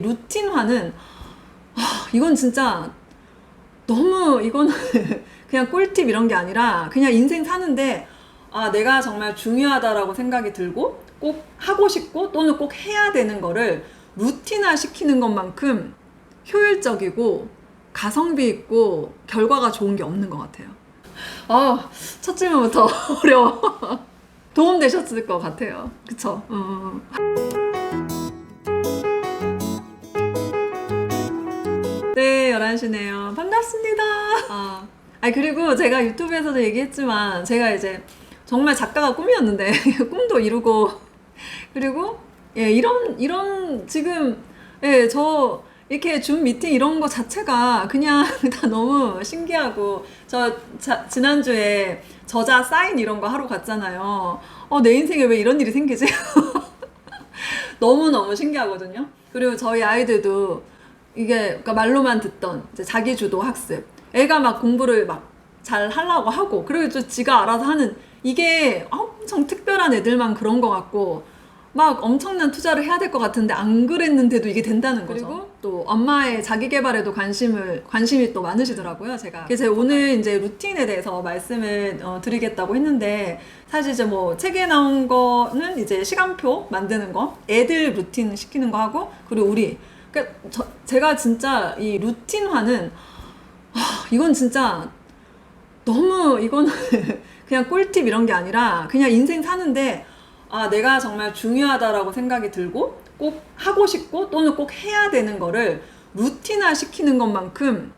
루틴화는 아, 이건 진짜 너무 이거는 그냥 꿀팁 이런 게 아니라 그냥 인생 사는데 아 내가 정말 중요하다라고 생각이 들고 꼭 하고 싶고 또는 꼭 해야 되는 거를 루틴화 시키는 것만큼 효율적이고 가성비 있고 결과가 좋은 게 없는 것 같아요. 아, 첫 질문부터 어려워. 도움 되셨을 것 같아요. 그쵸? 어. 네, 11시네요. 반갑습니다. 아, 아니, 그리고 제가 유튜브에서도 얘기했지만, 제가 이제 정말 작가가 꿈이었는데, 꿈도 이루고, 그리고, 예, 이런, 이런, 지금, 예, 저, 이렇게 줌 미팅 이런 거 자체가 그냥 다 너무 신기하고, 저, 자, 지난주에 저자 사인 이런 거 하러 갔잖아요. 어, 내 인생에 왜 이런 일이 생기지? 너무너무 신기하거든요. 그리고 저희 아이들도 이게 그러니까 말로만 듣던 자기 주도 학습. 애가 막 공부를 막 잘 하려고 하고 그리고 또 지가 알아서 하는 이게 엄청 특별한 애들만 그런 것 같고 막 엄청난 투자를 해야 될 것 같은데 안 그랬는데도 이게 된다는 거죠. 그리고 또 엄마의 자기 개발에도 관심을 관심이 또 많으시더라고요. 제가 그래서 제가 오늘 이제 루틴에 대해서 말씀을 어, 드리겠다고 했는데 사실 이제 뭐 책에 나온 거는 이제 시간표 만드는 거, 애들 루틴 시키는 거 하고 그리고 우리 그러니까 저, 제가 진짜 이 루틴화는 아, 이건 진짜 너무 이거는 그냥 꿀팁 이런 게 아니라 그냥 인생 사는데 아 내가 정말 중요하다라고 생각이 들고 꼭 하고 싶고 또는 꼭 해야 되는 거를 루틴화 시키는 것만큼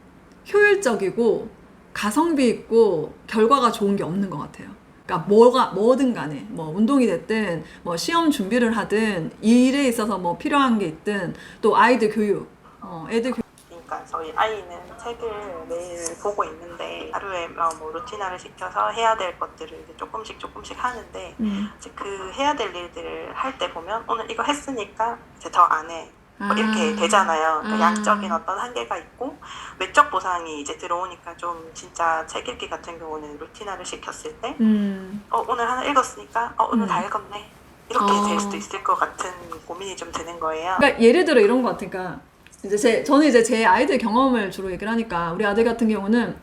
효율적이고 가성비 있고 결과가 좋은 게 없는 것 같아요. 그러니까 뭐가 뭐든 간에 뭐 운동이 됐든 뭐 시험 준비를 하든 일에 있어서 뭐 필요한 게 있든 또 아이들 교육, 어, 애들 교육 그러니까 저희 아이는 책을 매일 보고 있는데 하루에 어, 뭐 루틴화를 시켜서 해야 될 것들을 이제 조금씩 조금씩 하는데 음. 이제 그 해야 될 일들을 할 때 보면 오늘 이거 했으니까 이제 더 안 해. 뭐 이렇게 아. 되잖아요. 그러니까 아. 양적인 어떤 한계가 있고 외적 보상이 이제 들어오니까 좀 진짜 책 읽기 같은 경우는 루틴화를 시켰을 때 음. 어, 오늘 하나 읽었으니까 어, 오늘 음. 다 읽었네. 이렇게 어. 될 수도 있을 것 같은 고민이 좀 드는 거예요. 그러니까 예를 들어 이런 거 같으니까 이제 제 저는 이제 제 아이들 경험을 주로 얘기를 하니까 우리 아들 같은 경우는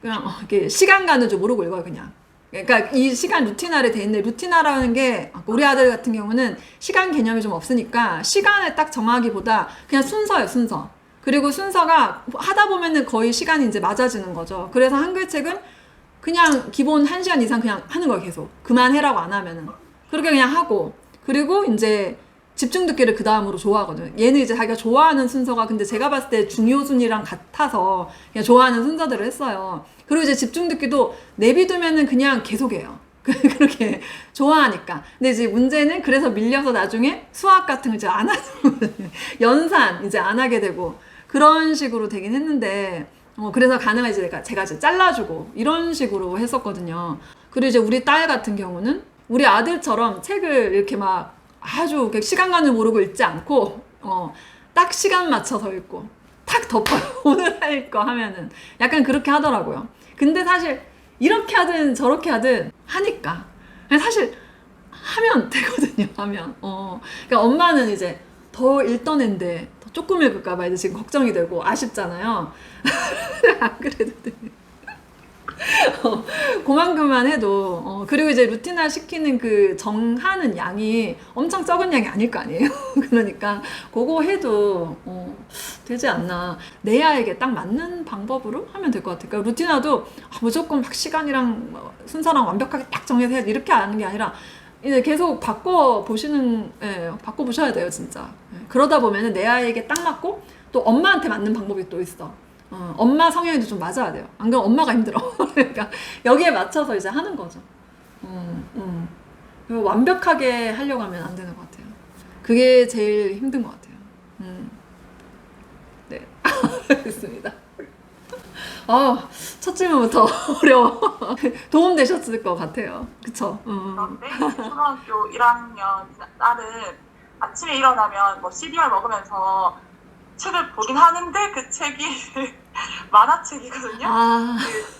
그냥 어, 이렇게 시간 가는 줄 모르고 읽어요 그냥. 그러니까 이 시간 루틴화를 돼 있는데 루틴화라는 게 우리 아들 같은 경우는 시간 개념이 좀 없으니까 시간을 딱 정하기보다 그냥 순서예요 순서. 그리고 순서가 하다 보면은 거의 시간이 이제 맞아지는 거죠. 그래서 한글 책은 그냥 기본 1시간 이상 그냥 하는 거예요, 계속. 그만해라고 안 하면은. 그렇게 그냥 하고. 그리고 이제 집중 듣기를 그 다음으로 좋아하거든요. 얘는 이제 자기가 좋아하는 순서가 근데 제가 봤을 때 중요 순위랑 같아서 그냥 좋아하는 순서대로 했어요. 그리고 이제 집중 듣기도 내비두면은 그냥 계속해요. 그렇게 좋아하니까. 근데 이제 문제는 그래서 밀려서 나중에 수학 같은 거 이제 안 하고 연산 이제 안 하게 되고 그런 식으로 되긴 했는데 어, 그래서 이제 제가, 제가 이제 잘라주고 이런 식으로 했었거든요. 그리고 이제 우리 딸 같은 경우는 우리 아들처럼 책을 이렇게 막 아주 시간 가는 줄 모르고 읽지 않고 어, 딱 시간 맞춰서 읽고 탁 덮어요. 오늘 할 거 하면은 약간 그렇게 하더라고요. 근데 사실 이렇게 하든 저렇게 하든 하니까 사실 하면 되거든요. 하면 어 그러니까 엄마는 이제 더 읽던 앤데 더 조금 읽을까봐 이제 지금 걱정이 되고 아쉽잖아요. 안 그래도 돼. 어, 그만큼만 해도 어, 그리고 이제 루틴화 시키는 그 정하는 양이 엄청 적은 양이 아닐 거 아니에요. 그러니까 그거 해도 어, 되지 않나 내 아이에게 딱 맞는 방법으로 하면 될 것 같아요. 그러니까 루틴화도 아, 무조건 막 시간이랑 뭐 순서랑 완벽하게 딱 정해서 해야 돼 이렇게 하는 게 아니라 이제 계속 바꿔 보시는 예, 바꿔 보셔야 돼요 진짜. 예, 그러다 보면은 내 아이에게 딱 맞고 또 엄마한테 맞는 방법이 또 있어. 어, 엄마 성향에도 좀 맞아야 돼요. 안 그러면 엄마가 힘들어. 그러니까 여기에 맞춰서 이제 하는 거죠. 음, 음. 완벽하게 하려고 하면 안 되는 것 같아요. 그게 제일 힘든 것 같아요. 음. 네, 알겠습니다. 아, 첫 질문부터 어려워. 도움 되셨을 것 같아요. 그쵸? 음. 그런데 초등학교 1학년 딸은 아침에 일어나면 뭐 시리얼 먹으면서 책을 보긴 하는데 그 책이 만화책이거든요. 아,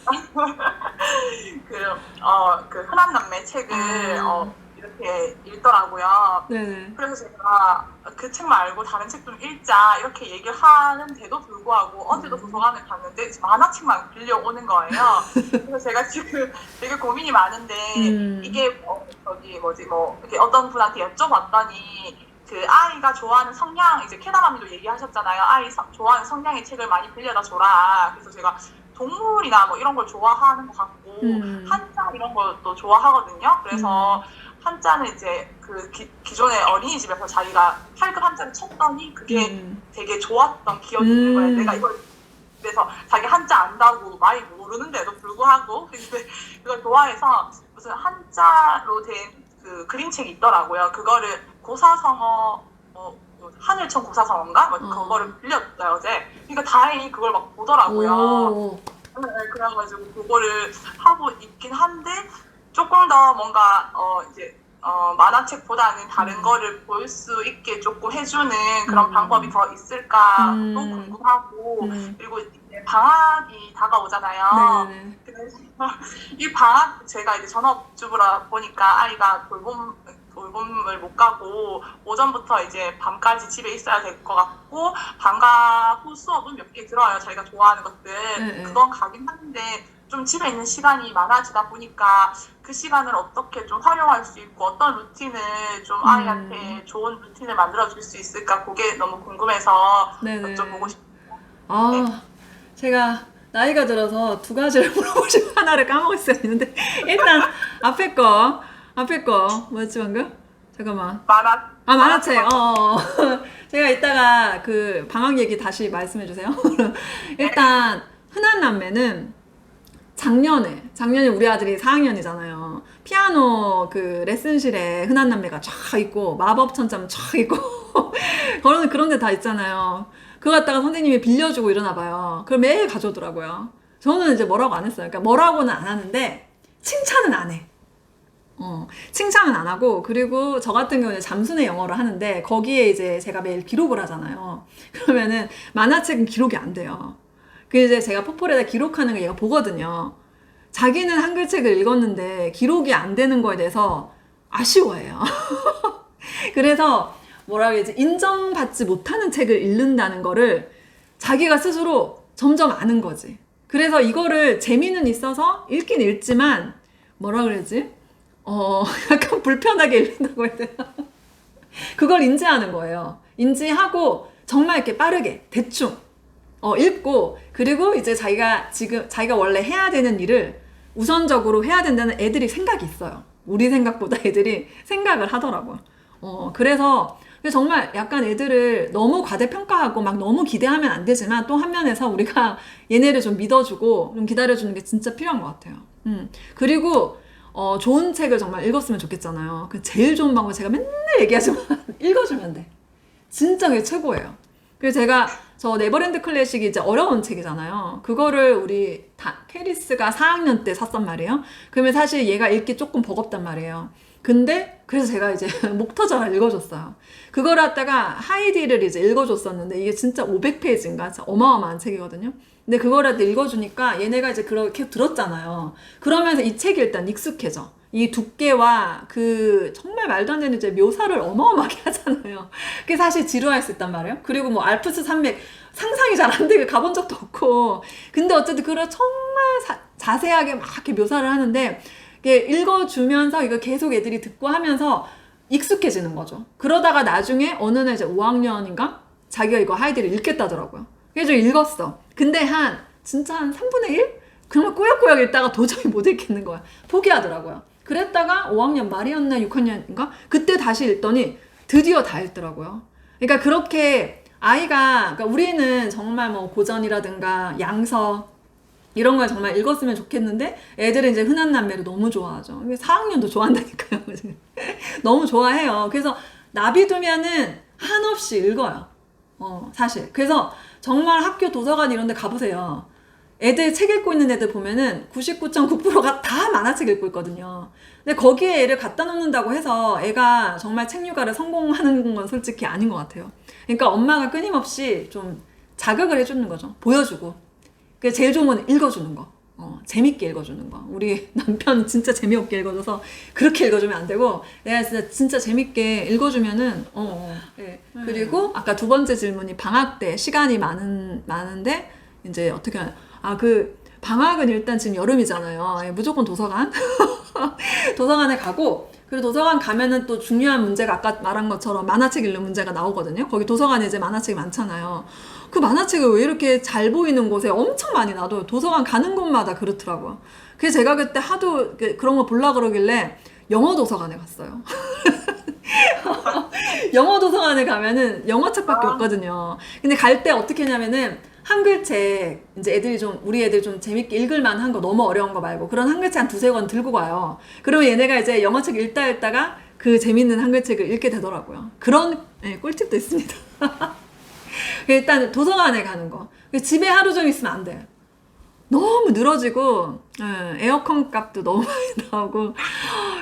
그, 어, 그 흔한 남매 책을 아. 어, 이렇게 읽더라고요. 네네. 그래서 제가 그 책만 알고 다른 책 좀 읽자 이렇게 얘기를 하는데도 불구하고 어제도 도서관에 갔는데 만화책만 빌려오는 거예요. 그래서 제가 지금 되게 고민이 많은데 음. 이게 어, 저기 뭐지 뭐 이렇게 어떤 분한테 여쭤봤더니 그 아이가 좋아하는 성향 이제 캐나마미도 얘기하셨잖아요. 아이 성- 좋아하는 성향의 책을 많이 빌려다 줘라. 그래서 제가 동물이나 뭐 이런 걸 좋아하는 것 같고 음. 한자 이런 것도 좋아하거든요. 그래서 한자는 이제 그 기, 기존의 어린이집에서 자기가 팔급 한자를 쳤더니 그게 음. 되게 좋았던 기억이 있는 거예요. 음. 내가 이걸 그래서 자기 한자 안다고 많이 모르는데도 불구하고 근데 그걸 좋아해서 무슨 한자로 된 그 그림책이 있더라고요. 그거를 고사성어 어, 하늘천 고사성어인가 뭐 어. 그거를 빌렸어요 어제. 그러니까 다행히 그걸 막 보더라고요. 오. 네, 그래가지고 그거를 하고 있긴 한데 조금 더 뭔가 어 이제 어 만화책보다는 다른 음. 거를 볼 수 있게 조금 해주는 그런 음. 방법이 더 있을까도 음. 궁금하고 음. 그리고 이제 방학이 다가오잖아요. 네네. 그래서 이 방학 제가 이제 전업주부라 보니까 아이가 돌봄 돌봄을 못 가고 오전부터 이제 밤까지 집에 있어야 될 것 같고 방과 후 수업은 몇 개 들어요. 자기가 좋아하는 것들 네, 네. 그건 가긴 하는데 좀 집에 있는 시간이 많아지다 보니까 그 시간을 어떻게 좀 활용할 수 있고 어떤 루틴을 좀 음. 아이한테 좋은 루틴을 만들어 줄 수 있을까 그게 너무 궁금해서 네네. 여쭤보고 싶어요. 아, 제가 나이가 들어서 두 가지를 물어보고 싶어 하나를 까먹었어야 했는데 일단 앞에 거 앞에 거 뭐였지 방금? 잠깐만. 만화 아 만화책. 어, 어. 제가 이따가 그 방학 얘기 다시 말씀해 주세요. 일단 흔한 남매는 작년에 작년에 우리 아들이 4학년이잖아요. 피아노 그 레슨실에 흔한 남매가 쫙 있고 마법 천점 쫙 있고 그런 그런 데 다 있잖아요. 그거 갖다가 선생님이 빌려주고 이러나 봐요. 그걸 매일 가져오더라고요. 저는 이제 뭐라고 안 했어요. 그러니까 뭐라고는 안 하는데 칭찬은 안 해. 어, 칭찬은 안 하고, 그리고 저 같은 경우는 잠수내 영어를 하는데, 거기에 이제 제가 매일 기록을 하잖아요. 그러면은 만화책은 기록이 안 돼요. 그 이제 제가 포폴에다 기록하는 걸 얘가 보거든요. 자기는 한글책을 읽었는데 기록이 안 되는 거에 대해서 아쉬워해요. 그래서 뭐라 그러지 인정받지 못하는 책을 읽는다는 거를 자기가 스스로 점점 아는 거지. 그래서 이거를 재미는 있어서 읽긴 읽지만 뭐라 그러지? 어, 약간 불편하게 읽는다고 해야 되나? 그걸 인지하는 거예요. 인지하고 정말 이렇게 빠르게 대충 어, 읽고 그리고 이제 자기가 지금 자기가 원래 해야 되는 일을 우선적으로 해야 된다는 애들이 생각이 있어요. 우리 생각보다 애들이 생각을 하더라고요. 어, 그래서 정말 약간 애들을 너무 과대평가하고 막 너무 기대하면 안 되지만 또 한면에서 우리가 얘네를 좀 믿어주고 좀 기다려주는 게 진짜 필요한 것 같아요. 음. 그리고 어, 좋은 책을 정말 읽었으면 좋겠잖아요. 그 제일 좋은 방법 제가 맨날 얘기하지만 읽어주면 돼. 진짜 그게 최고예요. 그래서 제가 저 네버랜드 클래식이 이제 어려운 책이잖아요. 그거를 우리 다, 캐리스가 4학년 때 샀단 말이에요. 그러면 사실 얘가 읽기 조금 버겁단 말이에요. 근데 그래서 제가 이제 목 터져라 읽어줬어요. 그걸 갖다가 하이디를 이제 읽어줬었는데 이게 진짜 500페이지인가 진짜 어마어마한 책이거든요. 근데 그걸 할때 읽어주니까 얘네가 이제 그렇게 들었잖아요. 그러면서 이 책이 일단 익숙해져. 이 두께와 그 정말 말도 안 되는 이제 묘사를 어마어마하게 하잖아요. 그게 사실 지루할 수 있단 말이에요. 그리고 뭐 알프스 산맥 상상이 잘 안 되게 가본 적도 없고. 근데 어쨌든 그걸 정말 사- 자세하게 막 이렇게 묘사를 하는데 읽어주면서 이거 계속 애들이 듣고 하면서 익숙해지는 거죠. 그러다가 나중에 어느 날 이제 5학년인가 자기가 이거 하이디를 읽겠다더라고요. 그래서 읽었어. 근데 한 진짜 한 3분의 1? 정말 꾸역꾸역 읽다가 도저히 못 읽겠는 거야. 포기하더라고요. 그랬다가 5학년 말이었나 6학년인가 그때 다시 읽더니 드디어 다 읽더라고요. 그러니까 그렇게 아이가 그러니까 우리는 정말 뭐 고전이라든가 양서 이런 걸 정말 읽었으면 좋겠는데 애들은 이제 흔한 남매를 너무 좋아하죠. 4학년도 좋아한다니까요. 너무 좋아해요. 그래서 나비두면은 한없이 읽어요. 어, 사실. 그래서 정말 학교 도서관 이런 데 가보세요. 애들 책 읽고 있는 애들 보면은 99.9%가 다 만화책 읽고 있거든요. 근데 거기에 애를 갖다 놓는다고 해서 애가 정말 책 육아를 성공하는 건 솔직히 아닌 것 같아요. 그러니까 엄마가 끊임없이 좀 자극을 해주는 거죠. 보여주고. 그 제일 좋은 건 읽어주는 거. 어, 재밌게 읽어주는 거. 우리 남편 진짜 재미없게 읽어줘서 그렇게 읽어주면 안 되고 내가 진짜 진짜 재밌게 읽어주면은 어, 어. 예. 그리고 아까 두 번째 질문이 방학 때 시간이 많은 많은데 이제 어떻게 아그 방학은 일단 지금 여름이잖아요. 예, 무조건 도서관 도서관에 가고 그리고 도서관 가면은 또 중요한 문제가 아까 말한 것처럼 만화책 읽는 문제가 나오거든요. 거기 도서관에 이제 만화책이 많잖아요. 그 만화책을 왜 이렇게 잘 보이는 곳에 엄청 많이 놔둬요. 도서관 가는 곳마다 그렇더라고요. 그래서 제가 그때 하도 그- 그런 거 볼라 그러길래 영어 도서관에 갔어요. 영어 도서관에 가면은 영어 책밖에 아. 없거든요. 근데 갈 때 어떻게 했냐면은 한글책 이제 애들이 좀 우리 애들 좀 재밌게 읽을 만한 거 너무 어려운 거 말고 그런 한글책 한 두세 권 들고 가요. 그러면 얘네가 이제 영어책 읽다 읽다가 그 재밌는 한글책을 읽게 되더라고요. 그런 예, 꿀팁도 있습니다. 일단 도서관에 가는 거. 집에 하루 종일 있으면 안 돼요. 너무 늘어지고 예, 에어컨 값도 너무 많이 나오고.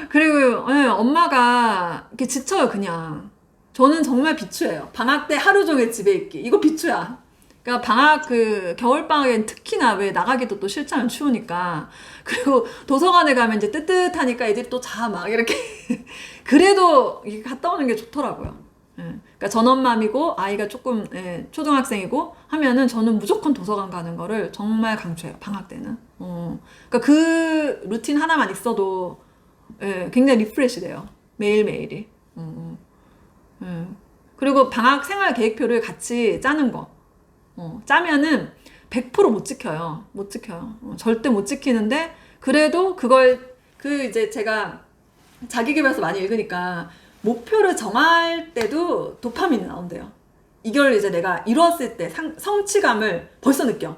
그리고 예, 엄마가 이렇게 지쳐요 그냥. 저는 정말 비추예요. 방학 때 하루 종일 집에 있기. 이거 비추야. 그러니까 방학 그 겨울 방학엔 특히나 왜 나가기도 또 싫잖아요 추우니까. 그리고 도서관에 가면 이제 뜨뜻하니까 애들이 또 자 막 이렇게. 그래도 갔다 오는 게 좋더라고요. 예. 그러니까 전원맘이고 아이가 조금 예, 초등학생이고 하면은 저는 무조건 도서관 가는 거를 정말 강추해요 방학 때는. 어. 그러니까 그 루틴 하나만 있어도 예, 굉장히 리프레시 돼요 매일 매일이. 음, 음. 예. 그리고 방학 생활 계획표를 같이 짜는 거. 어, 짜면은 100%못 지켜요. 못 지켜요. 어, 절대 못 지키는데 그래도 그걸 그 이제 제가 자기계발서 많이 읽으니까 목표를 정할 때도 도파민이 나온대요. 이걸 이제 내가 이루었을 때 상, 성취감을 벌써 느껴.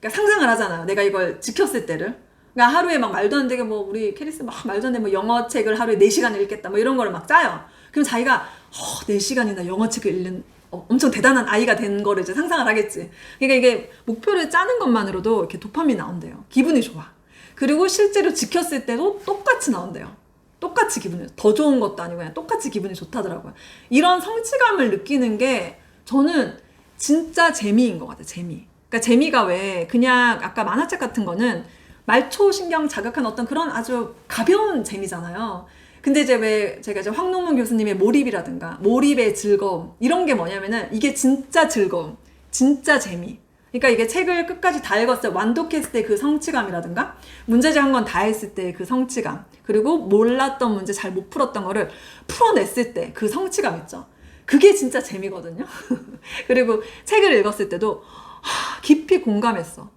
그러니까 상상을 하잖아요. 내가 이걸 지켰을 때를. 그러니까 하루에 막 말도 안 되게 뭐 우리 캐리스 막 말도 안 되게 뭐 영어 책을 하루에 4시간 읽겠다 뭐 이런 거를 막 짜요. 그럼 자기가 어, 4시간이나 영어 책을 읽는 어, 엄청 대단한 아이가 된 거를 이제 상상을 하겠지. 그러니까 이게 목표를 짜는 것만으로도 이렇게 도파민이 나온대요. 기분이 좋아. 그리고 실제로 지켰을 때도 똑같이 나온대요. 똑같이 기분이 더 좋은 것도 아니고 그냥 똑같이 기분이 좋다더라고요. 이런 성취감을 느끼는 게 저는 진짜 재미인 것 같아요. 재미. 그러니까 재미가 왜 그냥 아까 만화책 같은 거는 말초 신경 자극한 어떤 그런 아주 가벼운 재미잖아요. 근데 이제 왜 제가 이제 황농문 교수님의 몰입이라든가 몰입의 즐거움 이런 게 뭐냐면은 이게 진짜 즐거움, 진짜 재미. 그러니까 이게 책을 끝까지 다 읽었을 때 완독했을 때 그 성취감이라든가 문제집 한건 다 했을 때 그 성취감 그리고 몰랐던 문제 잘 못 풀었던 거를 풀어냈을 때 그 성취감 있죠. 그게 진짜 재미거든요. 그리고 책을 읽었을 때도 하, 깊이 공감했어.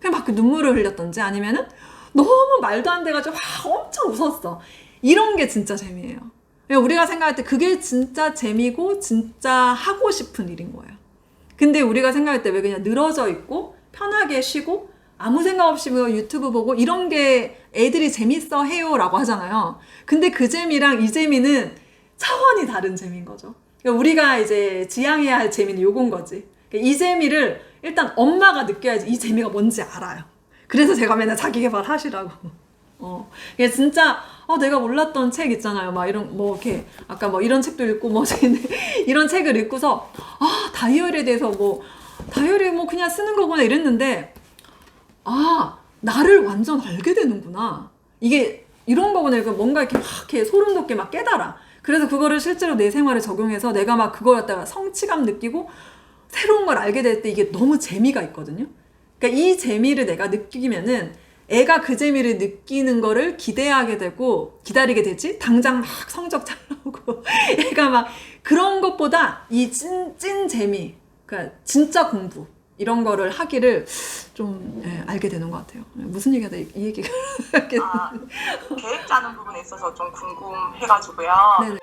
그냥 막 눈물을 흘렸던지 아니면은 너무 말도 안 돼가지고 와, 엄청 웃었어. 이런 게 진짜 재미예요. 우리가 생각할 때 그게 진짜 재미고 진짜 하고 싶은 일인 거예요. 근데 우리가 생각할 때 왜 그냥 늘어져 있고 편하게 쉬고 아무 생각 없이 뭐 유튜브 보고 이런 게 애들이 재밌어 해요 라고 하잖아요. 근데 그 재미랑 이 재미는 차원이 다른 재미인 거죠. 그러니까 우리가 이제 지향해야 할 재미는 요건 거지. 그러니까 이 재미를 일단 엄마가 느껴야지 이 재미가 뭔지 알아요. 그래서 제가 맨날 자기 개발 하시라고. 어. 이게 진짜 어, 내가 몰랐던 책 있잖아요. 막 이런 뭐 이렇게 아까 뭐 이런 책도 읽고 뭐 이런 책을 읽고서 아 다이어리에 대해서 뭐 다이어리 뭐 그냥 쓰는 거구나 이랬는데 아 나를 완전 알게 되는구나. 이게 이런 거구나. 이거 뭔가 이렇게 막 이렇게 소름 돋게 막 깨달아. 그래서 그거를 실제로 내 생활에 적용해서 내가 막 그걸 갖다가 성취감 느끼고 새로운 걸 알게 될 때 이게 너무 재미가 있거든요. 그러니까 이 재미를 내가 느끼면은 애가 그 재미를 느끼는 거를 기대하게 되고 기다리게 되지 당장 막 성적 잘 나오고 애가 막 그런 것보다 이 찐 찐 재미 그러니까 진짜 공부 이런 거를 하기를 좀 예, 알게 되는 것 같아요. 예, 무슨 얘기하다 이, 이 얘기가 아, 계획 짜는 부분에 있어서 좀 궁금해가지고요. 네네.